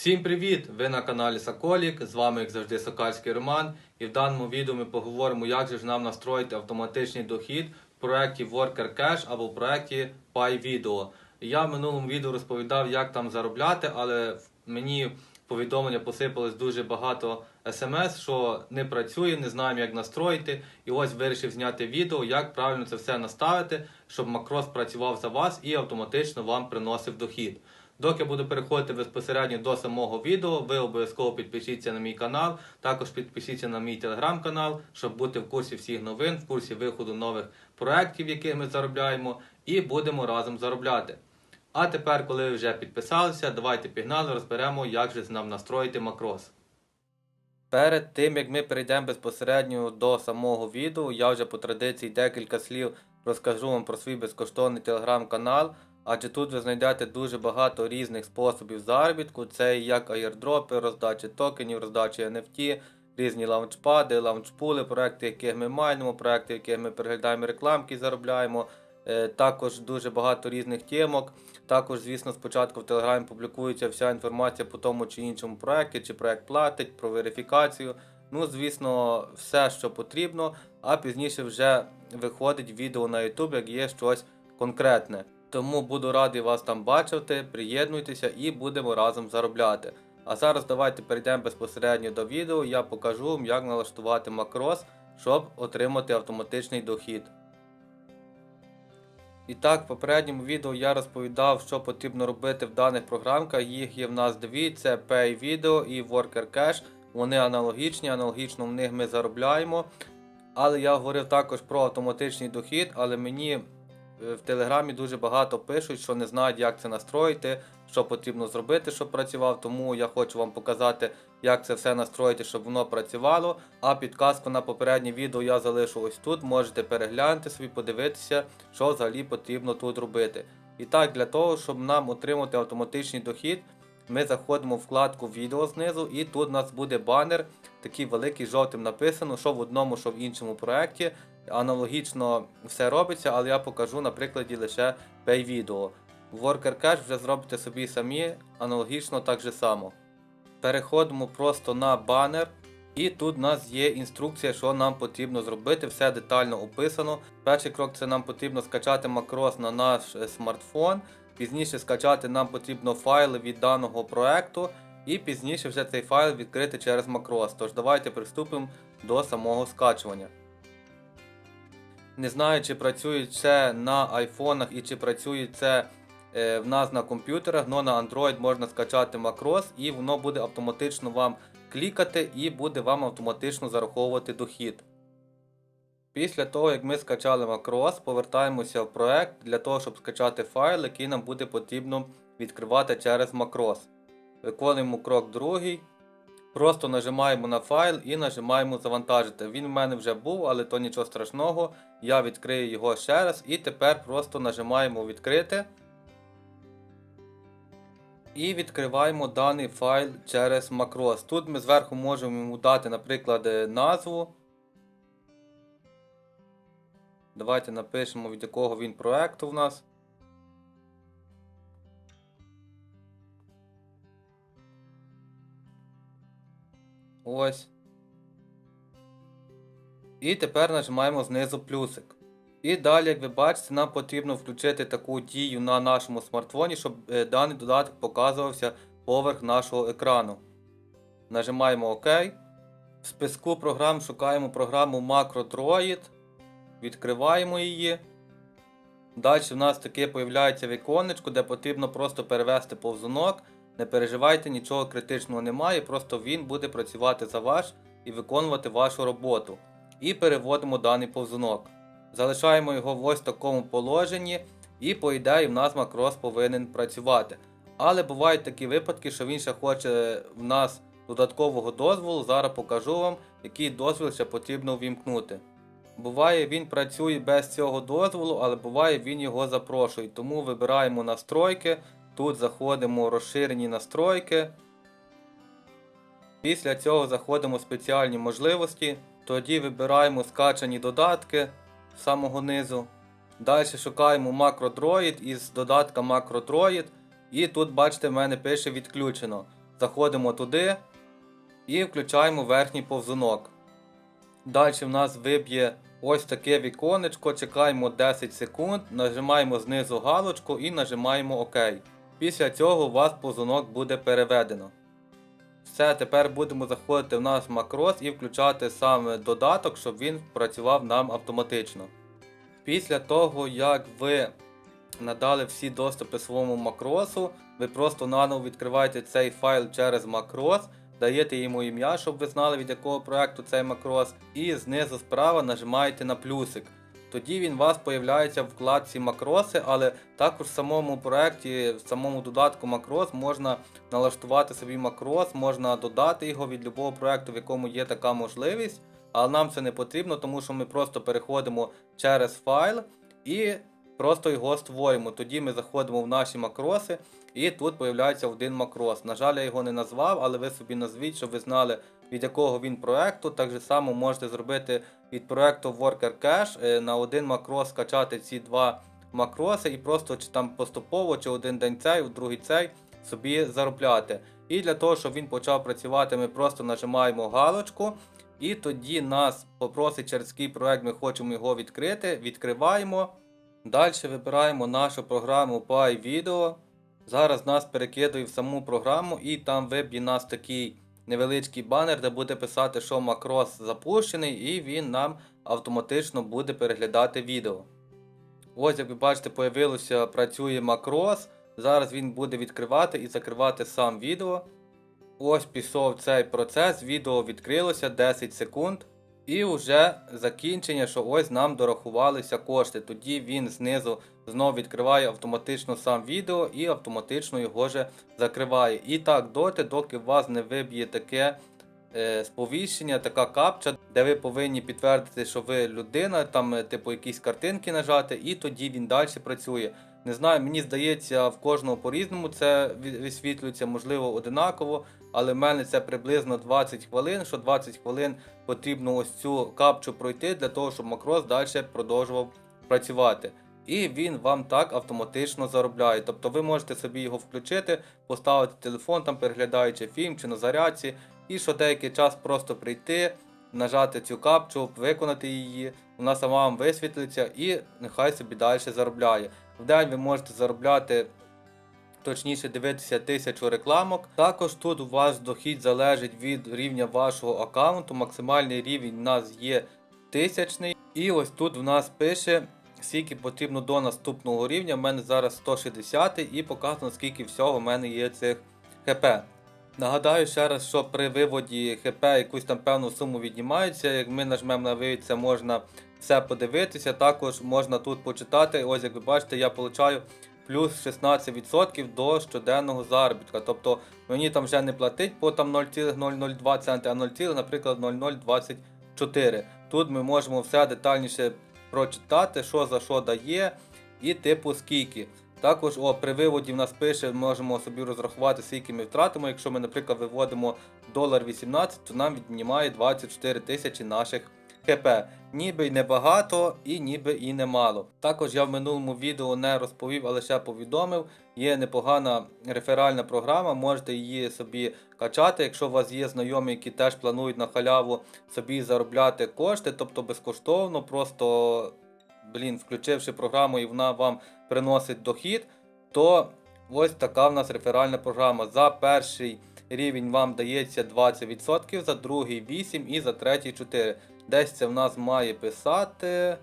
Всім привіт! Ви на каналі Соколік. З вами, як завжди, Сокальський Роман. І в даному відео ми поговоримо, як же ж нам настроїти автоматичний дохід в проєкті Worker Cash або в проєкті PyVideo. Я в минулому відео розповідав, як там заробляти, але мені повідомлення посипалось дуже багато смс, що не працює, не знаємо, як настроїти. І ось вирішив зняти відео, як правильно це все наставити, щоб макрос працював за вас і автоматично вам приносив дохід. Доки буду переходити безпосередньо до самого відео, ви обов'язково підпишіться на мій канал, також підпишіться на мій телеграм-канал, щоб бути в курсі всіх новин, в курсі виходу нових проєктів, які ми заробляємо, і будемо разом заробляти. А тепер, коли ви вже підписалися, давайте пігнали, розберемо, як же нам настроїти макрос. Перед тим як ми перейдемо безпосередньо до самого відео, я вже по традиції декілька слів розкажу вам про свій безкоштовний телеграм-канал. Адже тут ви знайдете дуже багато різних способів заробітку. Це як аєрдропи, роздачі токенів, роздачі NFT, різні лаунчпади, лаунчпули, проекти, яких ми майнимо, проекти, яких ми переглядаємо рекламки, заробляємо. Е, Також дуже багато різних тємок. Також, звісно, спочатку в Телеграмі публікується вся інформація по тому чи іншому проекті, чи проект платить, про верифікацію. Ну, звісно, все, що потрібно, а пізніше вже виходить відео на YouTube, як є щось конкретне. Тому буду радий вас там бачити, приєднуйтеся і будемо разом заробляти. А зараз давайте перейдемо безпосередньо до відео. Я покажу вам, як налаштувати макрос, щоб отримати автоматичний дохід. І так, в попередньому відео я розповідав, що потрібно робити в даних програмках. Їх є в нас дві: це PayVideo і Worker Cash. Вони аналогічні, аналогічно в них ми заробляємо. Але я говорив також про автоматичний дохід, але мені в Телеграмі дуже багато пишуть, що не знають, як це настроїти, що потрібно зробити, щоб працював. Тому я хочу вам показати, як це все настроїти, щоб воно працювало. А підказку на попереднє відео я залишу ось тут. Можете переглянути собі, подивитися, що взагалі потрібно тут робити. І так, для того, щоб нам отримати автоматичний дохід, ми заходимо в вкладку відео знизу, і тут у нас буде банер, такий великий жовтим написано, що в одному, що в іншому проєкті. Аналогічно все робиться, але я покажу на прикладі лише PayVideo. Worker Cash вже зробите собі самі, аналогічно так же само. Переходимо просто на банер. І тут у нас є інструкція, що нам потрібно зробити, все детально описано. Перший крок це нам потрібно скачати макрос на наш е, смартфон. Пізніше скачати нам потрібно файли від даного проекту, і пізніше вже цей файл відкрити через макрос. Тож давайте приступимо до самого скачування. Не знаю, чи працює це на айфонах і чи працює це е, в нас на комп'ютерах, але на Android можна скачати макрос і воно буде автоматично вам клікати і буде вам автоматично зараховувати дохід. Після того, як ми скачали макрос, повертаємося в проект для того, щоб скачати файл, який нам буде потрібно відкривати через макрос. Виконуємо крок другий. Просто нажимаємо на файл і нажимаємо завантажити. Він в мене вже був, але то нічого страшного. Я відкрию його ще раз і тепер просто нажимаємо відкрити. І відкриваємо даний файл через макрос. Тут ми зверху можемо йому дати, наприклад, е, назву. Давайте напишемо, від якого він проекту в нас. Ось. І тепер нажимаємо знизу плюсик. І далі, як ви бачите, нам потрібно включити таку дію на нашому смартфоні, щоб е, даний додаток показувався поверх нашого екрану. Нажимаємо ОК. В списку програм шукаємо програму MacroDroid. Відкриваємо її. Далі в нас таке появляється віконечко, де потрібно просто перевести повзунок. Не переживайте, нічого критичного немає, просто він буде працювати за вас і виконувати вашу роботу. І переводимо даний повзунок. Залишаємо його в ось такому положенні, і по ідеї в нас макрос повинен працювати. Але бувають такі випадки, що він ще хоче в нас додаткового дозволу. Зараз покажу вам, який дозвіл ще потрібно ввімкнути. Буває, він працює без цього дозволу, але буває, він його запрошує. Тому вибираємо настройки. Тут заходимо в розширені настройки. Після цього заходимо в спеціальні можливості. Тоді вибираємо скачані додатки з самого низу. Далі шукаємо MacroDroid із додатка MacroDroid. І тут, бачите, в мене пише відключено. Заходимо туди і включаємо верхній повзунок. Далі в нас виб'є ось таке віконечко, чекаємо 10 секунд, нажимаємо знизу галочку і нажимаємо ОК. Після цього у вас повзунок буде переведено. Все, тепер будемо заходити в наш макрос і включати саме додаток, щоб він працював нам автоматично. Після того, як ви надали всі доступи своєму макросу, ви просто наново відкриваєте цей файл через макрос, даєте йому ім'я, щоб ви знали від якого проекту цей макрос, і знизу справа нажимаєте на плюсик. Тоді він у вас появляється в вкладці макроси, але також в самому проекті, в самому додатку макрос можна налаштувати собі макрос, можна додати його від любого проекту, в якому є така можливість. Але нам це не потрібно, тому що ми просто переходимо через файл і просто його створюємо. Тоді ми заходимо в наші макроси, і тут появляється один макрос. На жаль, я його не назвав, але ви собі назвіть, щоб ви знали, від якого він проекту. Так же само можете зробити від проекту Worker Cache е, на один макрос скачати ці два макроси і просто чи там поступово, чи один день цей, другий цей собі заробляти. І для того, щоб він почав працювати, ми просто нажимаємо галочку. І тоді нас попросить, через який проект ми хочемо його відкрити. Відкриваємо. Далі вибираємо нашу програму PyVideo. Зараз нас перекидує в саму програму, і там виб'є нас такий невеличкий банер, де буде писати, що макрос запущений, і він нам автоматично буде переглядати відео. Ось, як ви бачите, появилося, працює макрос. Зараз він буде відкривати і закривати сам відео. Ось пішов цей процес, відео відкрилося 10 секунд. І вже закінчення, що ось нам дорахувалися кошти. Тоді він знизу знову відкриває автоматично сам відео і автоматично його же закриває. І так доти, доки вас не виб'є таке е, сповіщення, така капча, де ви повинні підтвердити, що ви людина, там, е, типу, якісь картинки нажати, і тоді він далі працює. Не знаю, мені здається, в кожного по-різному це висвітлюється, можливо, одинаково, але в мене це приблизно 20 хвилин, що 20 хвилин потрібно ось цю капчу пройти для того, щоб макрос далі продовжував працювати. І він вам так автоматично заробляє. Тобто ви можете собі його включити, поставити телефон, там переглядаючи фільм чи на зарядці, і що деякий час просто прийти, нажати цю капчу, виконати її, вона сама вам висвітлиться і нехай собі далі заробляє. В день ви можете заробляти. Точніше дивитися тисячу рекламок. Також тут у вас дохід залежить від рівня вашого аккаунту. Максимальний рівень у нас є тисячний. І ось тут в нас пише, скільки потрібно до наступного рівня. У мене зараз 160 і показано, скільки всього в мене є цих ХП. Нагадаю ще раз, що при виводі ХП якусь там певну суму віднімається. Як ми нажмемо на вивід, це можна все подивитися. Також можна тут почитати. Ось як ви бачите, я получаю плюс 16% до щоденного заробітка. Тобто мені там вже не платить по там 0,002 центи, а 0, наприклад, 0,024. Тут ми можемо все детальніше прочитати, що за що дає, і типу скільки. Також о, при виводі в нас пише, можемо собі розрахувати, скільки ми втратимо. Якщо ми, наприклад, виводимо долар 18, то нам віднімає 24 тисячі наших ХП. Ніби й небагато, і ніби і немало. Також я в минулому відео не розповів, а лише повідомив. Є непогана реферальна програма, можете її собі качати. Якщо у вас є знайомі, які теж планують на халяву собі заробляти кошти, тобто безкоштовно, просто блін, включивши програму і вона вам приносить дохід, то ось така в нас реферальна програма. За перший рівень вам дається 20%, за другий 8% і за третій 4%. Десь це в нас має писати.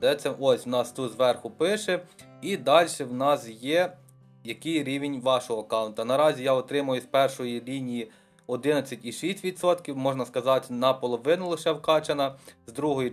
Де це? Ось в нас тут зверху пише. І далі в нас є який рівень вашого аккаунта. Наразі я отримую з першої лінії 11,6%, можна сказати, наполовину лише вкачана, з другої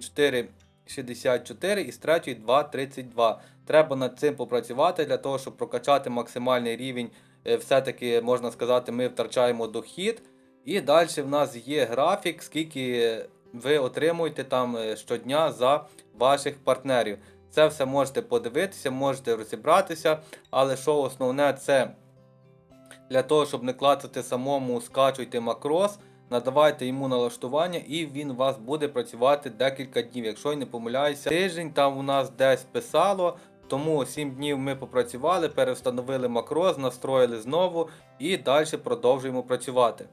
4,64 і з 2,32. Треба над цим попрацювати для того, щоб прокачати максимальний рівень. Е, Все-таки можна сказати, ми втрачаємо дохід. І далі в нас є графік, скільки ви отримуєте там е, щодня за ваших партнерів. Це все можете подивитися, можете розібратися, але що основне це для того, щоб не клацати самому, скачуйте макрос, надавайте йому налаштування, і він у вас буде працювати декілька днів. Якщо я не помиляюся, тиждень там у нас десь писало, Тому 7 днів ми попрацювали, перевстановили макроз, настроїли знову і далі продовжуємо працювати.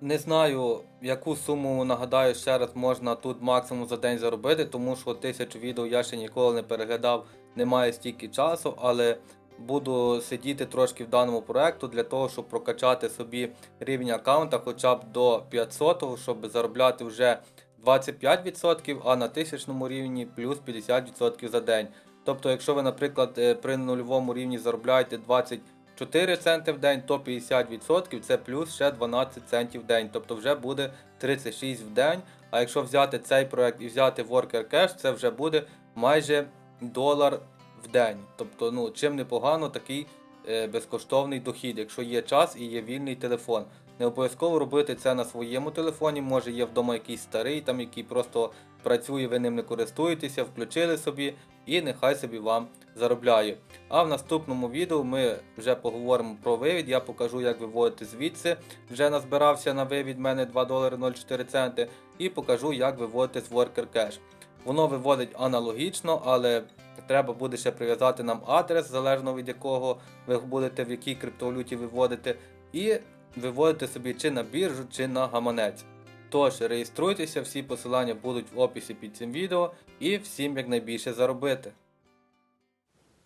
Не знаю, яку суму нагадаю ще раз можна тут максимум за день заробити, тому що тисячу відео я ще ніколи не переглядав, немає стільки часу, але буду сидіти трошки в даному проекту для того, щоб прокачати собі рівень аккаунта хоча б до 500, щоб заробляти вже 25%, а на тисячному рівні плюс 50% за день. Тобто, якщо ви, наприклад, е, при нульовому рівні заробляєте 24 центи в день, то 50% це плюс ще 12 центів в день, тобто вже буде 36 в день. А якщо взяти цей проект і взяти Worker Cash, це вже буде майже долар в день. Тобто, ну чим непогано такий е, безкоштовний дохід, якщо є час і є вільний телефон. Не обов'язково робити це на своєму телефоні, може є вдома якийсь старий, там який просто працює, ви ним не користуєтеся, включили собі і нехай собі вам заробляє. А в наступному відео ми вже поговоримо про вивід. Я покажу, як виводити звідси. Вже назбирався на вивід мене 2 долари 04 центи. І покажу, як виводити з Worker Cash. Воно виводить аналогічно, але треба буде ще прив'язати нам адрес, залежно від якого ви будете в якій криптовалюті виводити, і виводити собі чи на біржу, чи на гаманець. Тож реєструйтеся, всі посилання будуть в описі під цим відео і всім якнайбільше заробити.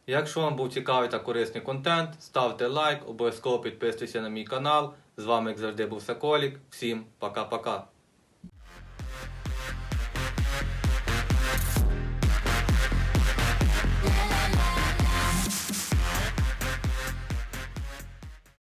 Якщо вам був цікавий та корисний контент, ставте лайк, обов'язково підписуйтесь на мій канал. З вами, як завжди, був Соколік. Всім пока-пока.